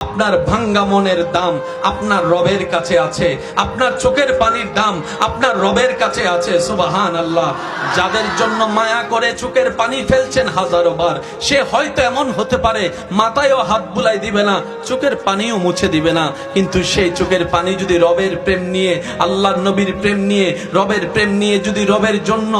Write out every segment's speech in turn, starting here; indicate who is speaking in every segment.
Speaker 1: আপনার ভাঙ্গা মনের দাম আপনার রবের কাছে আছে, আপনার চোখের পানির দাম আপনার রবের কাছে আছে সুবাহান আল্লাহ যাদের জন্য মায়া করে চোখের পানি ফেলছেন হাজারো বার, সে হয়তো এমন হতে পারে, মাথায়ও হাত বুলাই দিবে না, চোখের পানিও মুছে দিবে না। কিন্তু সেই চোখের পানি যদি রবের প্রেম নিয়ে, আল্লাহর নবীর প্রেম নিয়ে, রবের প্রেম নিয়ে যদি রবের জন্য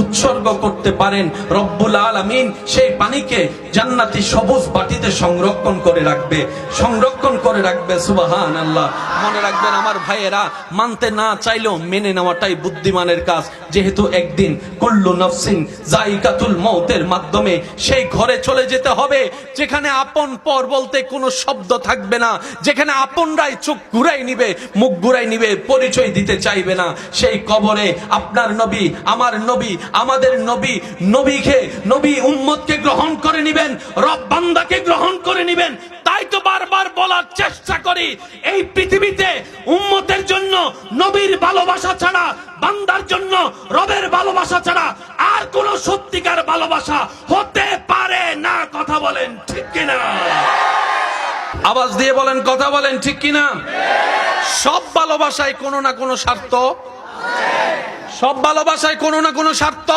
Speaker 1: উৎসর্গ করতে পারেন, রব্বুল আলামিন সেই পানিকে জান্নাতি সবুজ বাটিতে সংরক্ষণ করে রাখবে। সংরক্ষণ করে রাখবে সুবাহান আল্লাহ মনে রাখবেন আমার ভাইয়েরা, মানতে না চাইলেও মেনে নেওয়াটাই বুদ্ধিমানের কাজ। যেহেতু একদিন কুল্লু নফসিন জাইকাতুল মৌতের মাধ্যমে সেই ঘরে চলে যেতে হবে, যেখানে আপন পর বলতে কোনো শব্দ থাকবে না, যেখানে আপনরাই চোখ ঘুরাই নিবে, মুখ ঘুরাই নিবে, পরিচয় দিতে চাইবে না। সেই কবরে আপনার নবী, আমার নবী, আমাদের নবী, নবীকে, নবী উম্মতকে গ্রহণ করে নিবেন, রব বান্দাকে গ্রহণ করে নিবেন তাই তো বারবার বলার চেষ্টা করি, এই পৃথিবীতে উম্মতের জন্য নবীর ভালোবাসা ছাড়া, বান্দার জন্য রবের ভালোবাসা ছাড়া আর কোন সত্যিকার ভালোবাসা হতে পারে না। কথা বলেন ঠিক কিনা? আওয়াজ দিয়ে বলেন, কথা বলেন ঠিক কিনা? সব ভালোবাসায় কোনো না কোনো স্বার্থ সব ভালোবাসায় কোনো না কোনো স্বার্থ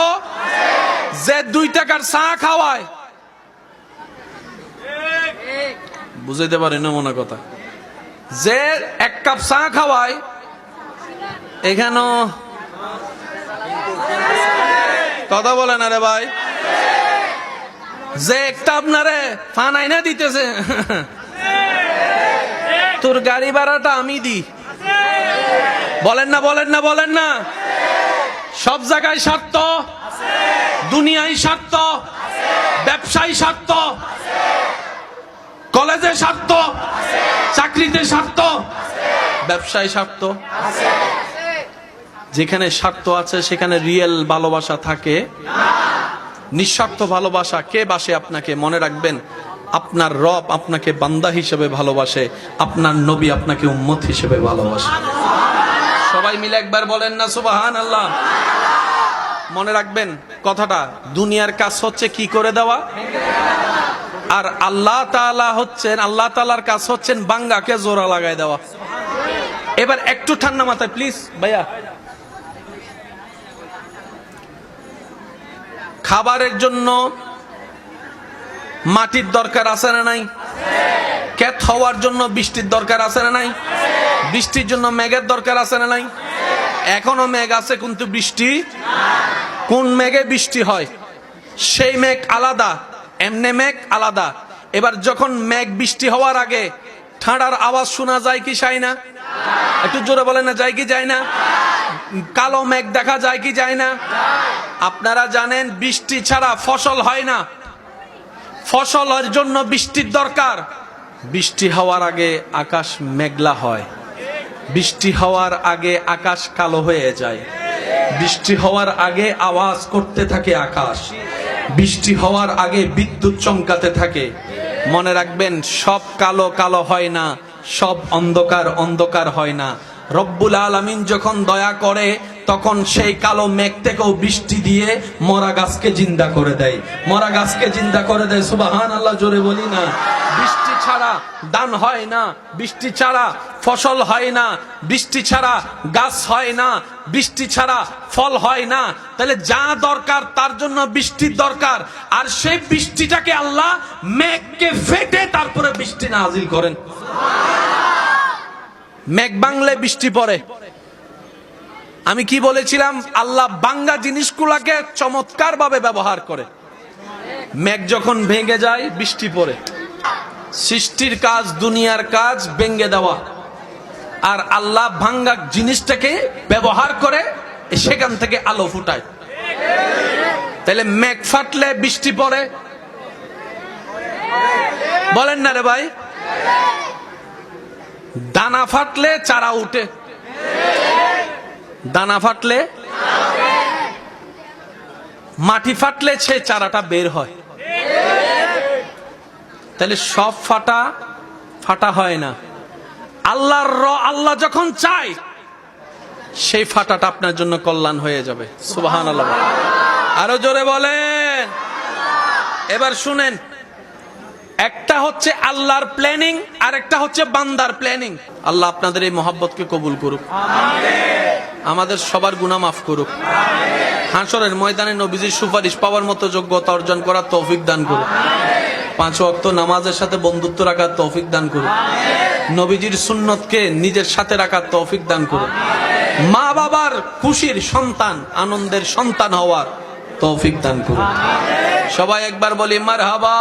Speaker 1: যে দুই টাকার চা খাওয়ায় বুঝাইতে পারি না মনে কথা। যে এক কাপ চা খাওয়ায় এখানে কথা বলেন আরে ভাই। যে একটা আপনারে ফানাই না দিতেছে, তোর গাড়ি ভাড়াটা আমি দি বলেন না বলেন না বলেন না। সব জায়গায় স্বার্থ, দুনিয়ায় স্বার্থ, ব্যবসায়ী স্বার্থ কলেজে স্বার্থ চাকরিতে স্বার্থ ব্যবসায় স্বার্থ যেখানে স্বার্থ আছে, সেখানে রিয়েল ভালোবাসা থাকে। নিঃস্বার্থ ভালোবাসা কে বাসে আপনাকে? মনে রাখবেন, আপনার রব আপনাকে বান্দা হিসেবে ভালোবাসে, আপনার নবী আপনাকে উম্মত হিসেবে ভালোবাসে। সবাই মিলে একবার বলেন না সুবাহান আল্লাহ মনে রাখবেন, কথাটা, দুনিয়ার কাজ হচ্ছে কি করে দেওয়া? আর আল্লাহ তাআলা হচ্ছেন, আল্লাহ তালার কাজ হচ্ছেন বাঙ্গাকে জোড়া লাগাই দেওয়া। এবার একটু ঠান্ডা মাথায় প্লিজ ভাইয়া। খাবারের জন্য মাটির দরকার আছে না নাই? ক্ষেত হওয়ার জন্য বৃষ্টির দরকার আছে না নাই? বৃষ্টির জন্য মেঘের দরকার আছে না নাই? এখনও মেঘ আছে, কিন্তু বৃষ্টি কোন মেঘে বৃষ্টি হয়? সেই মেঘ আলাদা। এমনে মেঘ আলাদা। এবার যখন মেঘ বৃষ্টি হওয়ার আগে ঠান্ডার আওয়াজ শোনা যায় কি চাই না? একটু জোরে বলে না, যায় কি যায় না? কালো মেঘ দেখা যায় কি যায় না? আপনারা জানেন, বৃষ্টি ছাড়া ফসল হয় না। ফসলের জন্য বৃষ্টির দরকার। বৃষ্টি হওয়ার আগে আকাশ মেঘলা হয়। বৃষ্টি হওয়ার আগে আকাশ কালো হয়ে যায়। বৃষ্টি হওয়ার আগে আওয়াজ করতে থাকে আকাশ। বৃষ্টি হওয়ার আগে বিদ্যুৎ চমকাতে থাকে। মনে রাখবেন, সব কালো কালো হয় না, সব অন্ধকার অন্ধকার হয় না। রব্বুল আলমিন যখন দয়া করে, তখন সেই কালো মেঘ থেকেও বৃষ্টি দিয়ে মরা গাছকে জিন্দা করে দেয়। মরা গাছকে জিন্দা করে দেয় সুবাহান আল্লাহ জোরে বলি না। ছাড়া দান হয় না, বৃষ্টি ছাড়া ফসল হয় না, বৃষ্টি ছাড়া গাছ হয় না, বৃষ্টি ছাড়া ফল হয় না। তাহলে যা দরকার তার জন্য বৃষ্টির দরকার। আর সেই বৃষ্টিটাকে আল্লাহ মেঘকে ফেটে তারপরে বৃষ্টি নাজিল করেন। মেঘ বাংলে বৃষ্টি পড়ে। আমি কি বলেছিলাম? আল্লাহ বাঙ্গা জিনিসগুলাকে চমৎকার ভাবে ব্যবহার করে। মেঘ যখন ভেঙে যায়, বৃষ্টি পড়ে। সৃষ্টির কাজ, দুনিয়ার কাজ ভেঙে দেওয়া। আর আল্লাহ ভাঙ্গা জিনিসটাকে ব্যবহার করে, সেখান থেকে আলো ফুটায়। তাহলে মেঘ ফাটলে বৃষ্টি পড়ে। বলেন না রে ভাই? দানা ফাটলে চারা উঠে। দানা ফাটলে মাটি ফাটলে সে চারাটা বের হয়। তাহলে সব ফাটা ফাটা হয় না। আল্লাহর র, আল্লাহ যখন চায়, সেই ফাটাটা আপনার জন্য কল্যাণ হয়ে যাবে। সুবাহান আল্লাহ আরও জোরে বলেন। এবার শুনেন। একটা হচ্ছে আল্লাহর প্ল্যানিং আর একটা হচ্ছে বান্দার প্ল্যানিং আল্লাহ আপনাদের এই মহাব্বতকে কবুল করুক। আমাদের সবার গুণা মাফ করুক। হাসরের ময়দানে নবীজির সুপারিশ পাওয়ার মতো যোগ্যতা অর্জন করার তৌফিক দান করুক। পাঁচ অক্ত নামাজের সাথে বন্ধুত্ব রাখার তৌফিক দান করুন। নবীজির সুন্নতকে নিজের সাথে রাখার তৌফিক দান করুন। মা বাবার খুশির সন্তান, আনন্দের সন্তান হওয়ার তৌফিক দান করুন। সবাই একবার বলি মার হাবা